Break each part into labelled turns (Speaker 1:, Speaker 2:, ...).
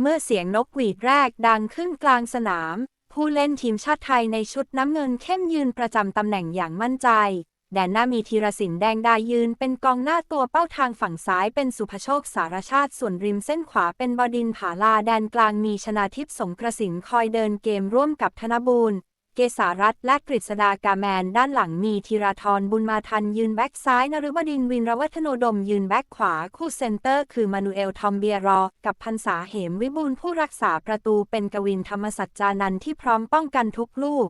Speaker 1: เมื่อเสียงนกหวีดแรกดังขึ้นกลางสนาม ผู้เล่นทีมชาติไทยในชุดน้ำเงินเข้มยืนประจำตำแหน่งอย่างมั่นใจ แดนหน้ามีธีรสินแดงดายืนเป็นกองหน้าตัวเป้าทางฝั่งซ้ายเป็นสุภโชคสารชาติส่วนริมเส้นขวาเป็นบดินผาลาแดนกลางมีชนาทิพย์สงกระสินคอยเดินเกมร่วมกับธนบูรณ์ เกษารัตและกฤษดากาแมน ด้านหลังมีธีราธรบุญมาทันยืนแบ็กซ้ายนฤบดินวินรวัฒโนดมยืนแบ็กขวา คู่เซนเตอร์คือมานูเอลทอมเบียรอ กับพันษาเหมวิบูลผู้รักษาประตูเป็นกวินธรรมสัจจานันท์ที่พร้อมป้องกันทุกลูก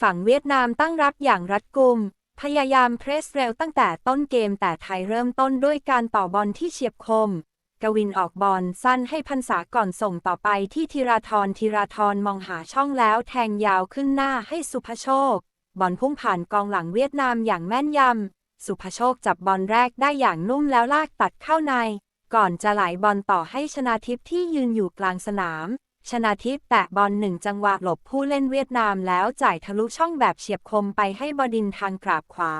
Speaker 1: ฝั่งเวียดนามตั้งรับอย่างรัดกุม พยายามเพรสเร็วตั้งแต่ต้นเกมแต่ไทยเริ่มต้นด้วยการต่อบอลที่เฉียบคม กวินออกบอลสั้นให้พันษาก่อนส่งต่อไปที่ธีราธรธีราธรมองหาช่องแล้วแทงยาวขึ้นหน้าให้สุภโชค บอลพุ่งผ่านกองหลังเวียดนามอย่างแม่นยำ สุภโชคจับบอลแรกได้อย่างนุ่มแล้วลากตัดเข้าใน ก่อนจะไหลบอลต่อให้ชนาทิพย์ที่ยืนอยู่กลางสนาม ชนาทิพย์แตะบอลหนึ่งจังหวะหลบผู้เล่นเวียดนามแล้วจ่ายทะลุช่องแบบเฉียบคมไปให้บดินทางกราบขวา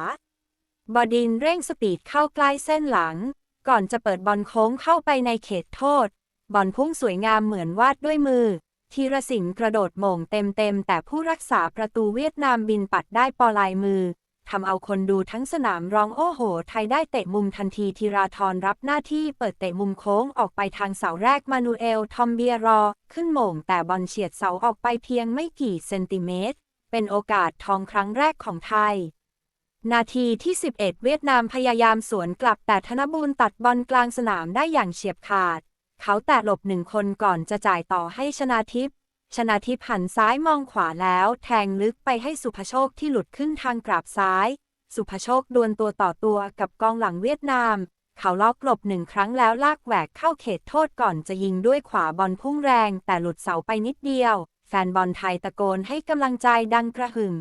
Speaker 1: บดินเร่งสปีดเข้าใกล้เส้นหลัง ก่อนจะเปิดบอลโค้งเข้าไปในเขตโทษ บอลพุ่งสวยงามเหมือนวาดด้วยมือธีรศิลป์กระโดดโมงเต็มๆ แต่ผู้รักษาประตูเวียดนามบินปัดได้ปอลายมือทำเอาคนดูทั้งสนามร้องโอ้โห ไทยได้เตะมุมทันทีธีราธรรับหน้าที่เปิดเตะมุมโค้งออกไปทางเสาแรกมานูเอล ทอมเบียรอ ขึ้นโมงแต่บอลเฉียดเสาออกไปเพียงไม่กี่เซนติเมตร เป็นโอกาสทองครั้งแรกของไทย นาทีที่ 11 เวียดนามพยายามสวนกลับแต่ธนบูรณ์ตัดบอลกลางสนามได้อย่างเฉียบขาด เขาแตะหลบหนึ่งคนก่อนจะจ่ายต่อให้ชนาทิพย์ชนาทิพย์หันซ้ายมองขวาแล้ว แทงลึกไปให้สุภโชคที่หลุดขึ้นทางกราบซ้าย สุภโชคดวลตัวต่อตัวกับกองหลังเวียดนาม เขาล็อกหลบหนึ่งครั้งแล้วลากแหวกเข้าเขตโทษก่อนจะยิงด้วยขวาบอลพุ่งแรง แต่หลุดเสาไปนิดเดียว แฟนบอลไทยตะโกนให้กำลังใจดังกระหึ่ม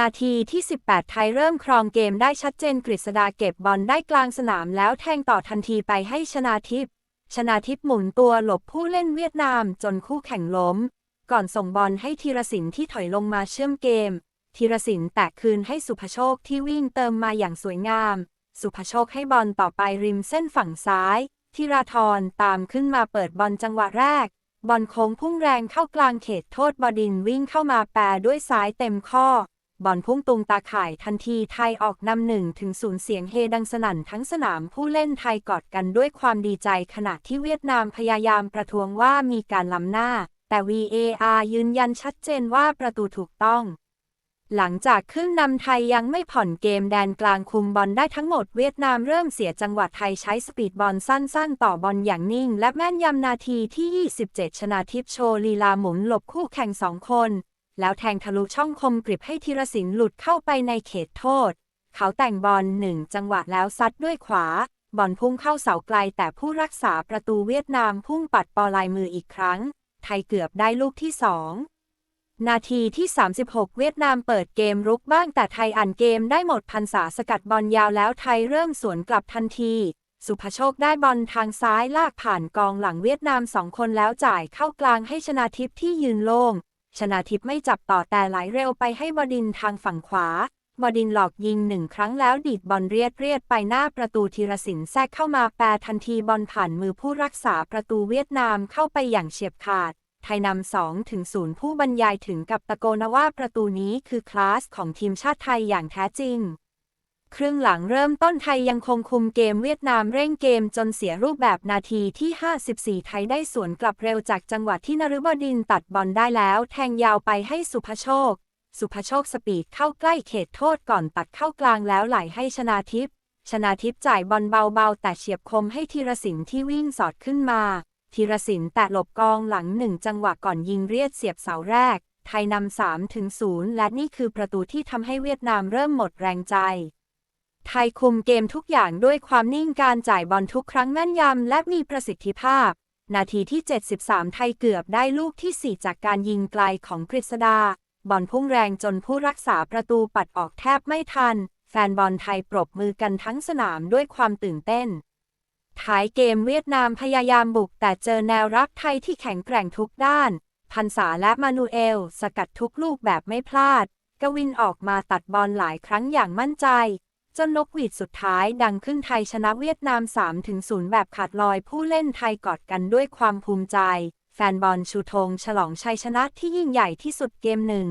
Speaker 1: นาทีที่ 18 ไทยเริ่มครองเกมได้ชัดเจนกฤษดาเก็บบอลได้กลางสนามแล้วแทงต่อทันทีไปให้ชนาทิพย์ชนาทิพย์หมุนตัวหลบผู้เล่นเวียดนามจนคู่แข่งล้ม ก่อนส่งบอลให้ธีรศิลป์ที่ถอยลงมาเชื่อมเกมธีรศิลป์แตะคืนให้สุภโชคที่วิ่งเติมมาอย่างสวยงาม สุภโชคให้บอลต่อไปริมเส้นฝั่งซ้ายธีราธรตามขึ้นมาเปิดบอลจังหวะแรก บอลโค้งพุ่งแรงเข้ากลางเขตโทษบดินวิ่งเข้ามาแปรด้วยซ้ายเต็มข้อ บอลพุ่งตุงตาข่ายทันทีไทยออกนำหนึ่งถึงศูนย์เสียงเฮดังสนั่นทั้งสนามผู้เล่นไทยกอดกันด้วยความดีใจขณะที่เวียดนามพยายามประท้วงว่ามีการล้ำหน้า แต่ VAR ยืนยันชัดเจนว่าประตูถูกต้องหลังจากขึ้นนำไทยยังไม่ผ่อนเกมแดนกลางคุมบอลได้ทั้งหมดเวียดนามเริ่มเสียจังหวะไทยใช้สปีดบอลสั้นๆ ต่อบอลอย่างนิ่ง และแม่นยำนาทีที่ 27 ชนาทิพโชลีลาหมุนหลบคู่แข่งสองคน แล้วแทงทะลุช่องคมกริบให้ธีรศิลป์หลุดเข้าไปในเขตโทษ เขาแต่งบอลหนึ่งจังหวะแล้วซัดด้วยขวา บอลพุ่งเข้าเสาไกลแต่ผู้รักษาประตูเวียดนามพุ่งปัดปอลายมืออีกครั้ง ไทยเกือบได้ลูกที่สองนาทีที่ 36 เวียดนามเปิดเกมรุกบ้างแต่ไทยอ่านเกมได้หมดพันษาสกัดบอลยาวแล้วไทยเริ่มสวนกลับทันที สุภโชคได้บอลทางซ้ายลากผ่านกองหลังเวียดนามสองคนแล้วจ่ายเข้ากลางให้ชนาทิพย์ที่ยืนโล่ง ชนาทิพย์ไม่จับต่อแต่ไหลเร็วไปให้บดินทางฝั่งขวา บดินหลอกยิงหนึ่งครั้งแล้วดีดบอลเรียดเรียดไปหน้าประตูธีรศินแทรกเข้ามาแปรทันทีบอลผ่านมือผู้รักษาประตูเวียดนามเข้าไปอย่างเฉียบขาด ไทยนำสองถึงศูนย์ผู้บรรยายถึงกับตะโกนว่าประตูนี้คือคลาสของทีมชาติไทยอย่างแท้จริง ครึ่งหลังเริ่มต้นไทยยังคงคุมเกมเวียดนามเร่งเกมจนเสียรูปแบบนาทีที่ 54 ไทยได้สวนกลับเร็วจากจังหวะที่นฤบดินตัดบอลได้แล้ว แทงยาวไปให้สุภโชค สุภโชคสปีดเข้าใกล้เขตโทษก่อนตัดเข้ากลางแล้วไหลให้ชนาทิพย์ชนาทิพย์จ่ายบอลเบาๆ แต่เฉียบคมให้ธีรศิลป์ที่วิ่งสอดขึ้นมาธีรศิลป์แตะหลบกองหลังหนึ่งจังหวะก่อนยิงเรียดเสียบเสาแรก ไทยนำ3ถึง0และนี่คือประตูที่ทำให้เวียดนามเริ่มหมดแรงใจ ไทยคุมเกมทุกอย่างด้วยความนิ่งการจ่ายบอลทุกครั้งแม่นยำและมีประสิทธิภาพ นาทีที่ 73 ไทยเกือบได้ลูกที่ 4 จากการยิงไกลของกฤษดา บอลพุ่งแรงจนผู้รักษาประตูปัดออกแทบไม่ทัน แฟนบอลไทยปรบมือกันทั้งสนามด้วยความตื่นเต้น ท้ายเกมเวียดนามพยายามบุกแต่เจอแนวรับไทยที่แข็งแกร่งทุกด้าน พันษาและมานูเอล สกัดทุกลูกแบบไม่พลาด กวินออกมาตัดบอลหลายครั้งอย่างมั่นใจ จนนกหวีดสุดท้ายดังขึ้นไทยชนะเวียดนาม 3-0 แบบขาดลอยผู้เล่นไทยกอดกันด้วยความภูมิใจ แฟนบอลชูธงฉลองชัยชนะที่ยิ่งใหญ่ที่สุดเกมหนึ่ง